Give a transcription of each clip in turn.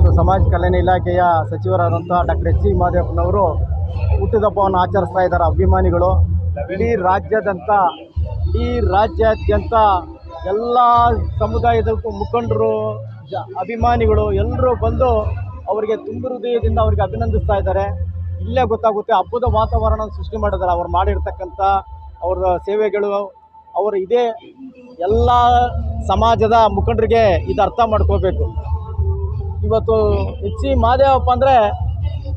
ಇವತ್ತು ಸಮಾಜ ಕಲ್ಯಾಣ ಇಲಾಖೆಯ ಸಚಿವರಾದಂಥ ಡಾಕ್ಟರ್ ಎಚ್ ಸಿ ಮಹದೇವಪ್ಪನವರು ಹುಟ್ಟಿದಪ್ಪವನ್ನು ಆಚರಿಸ್ತಾ ಇದ್ದಾರೆ. ಅಭಿಮಾನಿಗಳು, ಇಡೀ ರಾಜ್ಯಾದ್ಯಂತ ಇಡೀ ರಾಜ್ಯಾದ್ಯಂತ ಎಲ್ಲ ಸಮುದಾಯದ ಮುಖಂಡರು ಅಭಿಮಾನಿಗಳು ಎಲ್ಲರೂ ಬಂದು ಅವರಿಗೆ ತುಂಬ ಹೃದಯದಿಂದ ಅವರಿಗೆ ಅಭಿನಂದಿಸ್ತಾ ಇದ್ದಾರೆ. ಇಲ್ಲೇ ಗೊತ್ತಾಗುತ್ತೆ, ಹಬ್ಬದ ವಾತಾವರಣ ಸೃಷ್ಟಿ ಮಾಡಿದ್ದಾರೆ. ಅವ್ರು ಮಾಡಿರ್ತಕ್ಕಂಥ ಅವರ ಸೇವೆಗಳು, ಅವರು ಇದೇ ಎಲ್ಲ ಸಮಾಜದ ಮುಖಂಡರಿಗೆ ಇದು ಅರ್ಥ ಮಾಡ್ಕೋಬೇಕು. ಇವತ್ತು ಎಚ್ ಸಿ ಮಹದೇವಪ್ಪ ಅಂದರೆ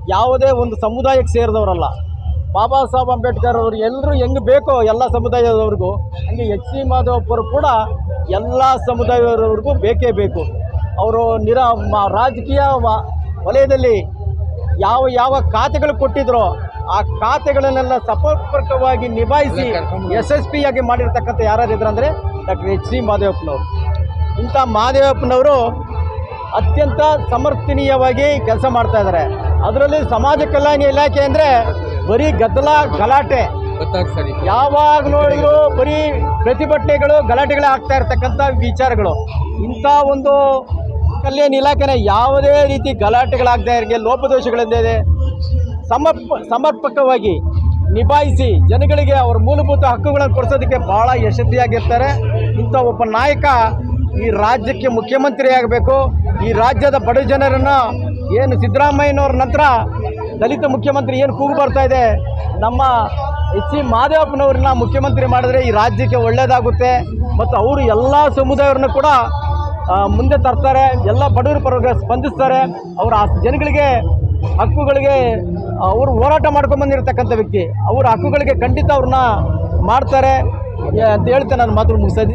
ಯಾವುದೇ ಒಂದು ಸಮುದಾಯಕ್ಕೆ ಸೇರಿದವರಲ್ಲ. ಬಾಬಾ ಸಾಹೇಬ್ ಅಂಬೇಡ್ಕರ್ ಅವರು ಎಲ್ಲರೂ ಹೆಂಗೆ ಬೇಕೋ ಎಲ್ಲ ಸಮುದಾಯದವ್ರಿಗೂ ಹಂಗೆ ಎಚ್ ಸಿ ಮಾಧವಪ್ಪರು ಕೂಡ ಎಲ್ಲ ಸಮುದಾಯದವ್ರಿಗೂ ಬೇಕೇ ಬೇಕು. ಅವರು ನಿರ ರಾಜಕೀಯ ವಲಯದಲ್ಲಿ ಯಾವ ಯಾವ ಖಾತೆಗಳು ಕೊಟ್ಟಿದ್ರೋ ಆ ಖಾತೆಗಳನ್ನೆಲ್ಲ ಸಮರ್ಪಕವಾಗಿ ನಿಭಾಯಿಸಿ ಯಶಸ್ವಿಯಾಗಿ ಮಾಡಿರ್ತಕ್ಕಂಥ ಯಾರ್ಯಾರು ಅಂದರೆ ಡಾಕ್ಟರ್ ಎಚ್ ಸಿ ಮಾದೇವಪ್ಪನವರು ಇಂಥ ಮಹದೇವಪ್ಪನವರು ಅತ್ಯಂತ ಸಮರ್ಥನೀಯವಾಗಿ ಕೆಲಸ ಮಾಡ್ತಾ ಇದ್ದಾರೆ. ಅದರಲ್ಲಿ ಸಮಾಜ ಕಲ್ಯಾಣ ಇಲಾಖೆ ಅಂದರೆ ಬರೀ ಗದ್ದಲ ಗಲಾಟೆ. ಯಾವಾಗ ನೋಡಿದ್ರು ಬರೀ ಪ್ರತಿಭಟನೆಗಳು ಗಲಾಟೆಗಳೇ ಆಗ್ತಾ ಇರ್ತಕ್ಕಂಥ ವಿಚಾರಗಳು. ಇಂಥ ಒಂದು ಕಲ್ಯಾಣ ಇಲಾಖೆನ ಯಾವುದೇ ರೀತಿ ಗಲಾಟೆಗಳಾಗದೇ ಇರಲಿ ಲೋಪದೋಷಗಳಿಂದ ಸಮರ್ಪ ಸಮರ್ಪಕವಾಗಿ ನಿಭಾಯಿಸಿ ಜನಗಳಿಗೆ ಅವರ ಮೂಲಭೂತ ಹಕ್ಕುಗಳನ್ನು ಕೊಡಿಸೋದಕ್ಕೆ ಭಾಳ ಯಶಸ್ವಿಯಾಗಿರ್ತಾರೆ. ಇಂಥ ಒಬ್ಬ ನಾಯಕ ಈ ರಾಜ್ಯಕ್ಕೆ ಮುಖ್ಯಮಂತ್ರಿ ಆಗಬೇಕು ಈ ರಾಜ್ಯದ ಬಡ ಜನರನ್ನು ಏನು ಸಿದ್ದರಾಮಯ್ಯನವ್ರ ನಂತರ ದಲಿತ ಮುಖ್ಯಮಂತ್ರಿ ಏನು ಕೂಗು ಬರ್ತಾ ಇದೆ, ನಮ್ಮ ಎಚ್ ಸಿ ಮಾದೇವಪ್ಪನವ್ರನ್ನ ಮುಖ್ಯಮಂತ್ರಿ ಮಾಡಿದ್ರೆ ಈ ರಾಜ್ಯಕ್ಕೆ ಒಳ್ಳೆಯದಾಗುತ್ತೆ ಮತ್ತು ಅವರು ಎಲ್ಲ ಸಮುದಾಯವ್ರನ್ನ ಕೂಡ ಮುಂದೆ ತರ್ತಾರೆ, ಎಲ್ಲ ಬಡವರ ಪರವಾಗಿ ಸ್ಪಂದಿಸ್ತಾರೆ. ಅವರು ಆ ಜನಗಳಿಗೆ ಹಕ್ಕುಗಳಿಗೆ, ಅವರು ಹೋರಾಟ ಮಾಡ್ಕೊಂಡು ಬಂದಿರತಕ್ಕಂಥ ವ್ಯಕ್ತಿ. ಅವರ ಹಕ್ಕುಗಳಿಗೆ ಖಂಡಿತ ಅವ್ರನ್ನ ಮಾಡ್ತಾರೆ. ಅಂತ ಹೇಳ್ತಾ ನಾನು ಮಾತು ಮುಗಿಸೋದು